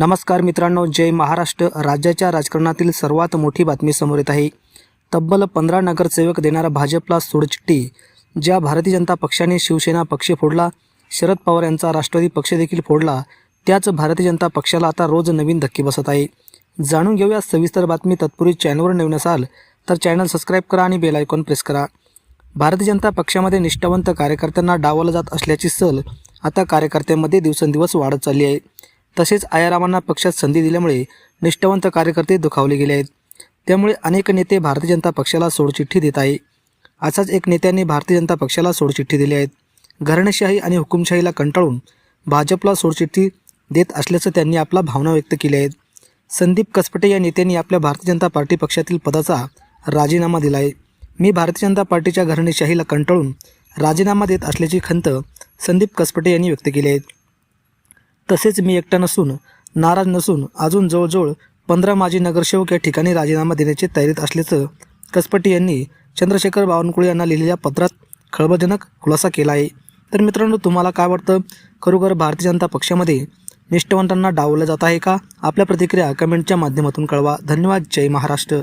नमस्कार मित्रांनो जय महाराष्ट्र. राज्याच्या राजकारणातील सर्वात मोठी बातमी समोर येत आहे. तब्बल पंधरा नगरसेवक देणारा भाजपला सोडचिठ्ठी. ज्या भारतीय जनता पक्षाने शिवसेना पक्ष फोडला शरद पवार यांचा राष्ट्रवादी पक्ष देखील फोडला त्याच भारतीय जनता पक्षाला आता रोज नवीन धक्के बसत आहे. जाणून घेऊया सविस्तर बातमी तत्पूर्वी चॅनलवर नवीन असाल तर चॅनल सबस्क्राईब करा आणि बेल आयकॉन प्रेस करा. भारतीय जनता पक्षामध्ये निष्ठावंत कार्यकर्त्यांना डावलं जात असल्याची सल आता कार्यकर्त्यांमध्ये दिवसेंदिवस वाढत चालली आहे. तसेच आयारामांना पक्षात संधी दिल्यामुळे निष्ठावंत कार्यकर्ते दुखावले गेले आहेत. त्यामुळे अनेक नेते भारतीय जनता पक्षाला सोडचिठ्ठी देत आहे. असाच एक नेत्याने भारतीय जनता पक्षाला सोडचिठ्ठी दिली आहेत घराणेशाही आणि हुकुमशाहीला कंटाळून भाजपला सोडचिठ्ठी देत असल्याचं त्यांनी आपला भावना व्यक्त केली आहेत. संदीप कसपटे या नेत्यांनी आपल्या भारतीय जनता पार्टी पक्षातील पदाचा राजीनामा दिला आहे. मी भारतीय जनता पार्टीच्या घराणेशाहीला कंटाळून राजीनामा देत असल्याची खंत संदीप कसपटे यांनी व्यक्त केली आहे. तसेच मी एकटा नसून नाराज नसून अजून जवळजवळ पंधरा माजी नगरसेवक या ठिकाणी राजीनामा देण्याची तयारीत असल्याचं कसपटे यांनी चंद्रशेखर बावनकुळे यांना लिहिलेल्या पत्रात खळबळजनक खुलासा केला आहे. तर मित्रांनो तुम्हाला काय वाटतं? खरोखर भारतीय जनता पक्षामध्ये निष्ठवंतांना डावलं जात आहे का? आपल्या प्रतिक्रिया कमेंटच्या माध्यमातून कळवा. धन्यवाद. जय महाराष्ट्र.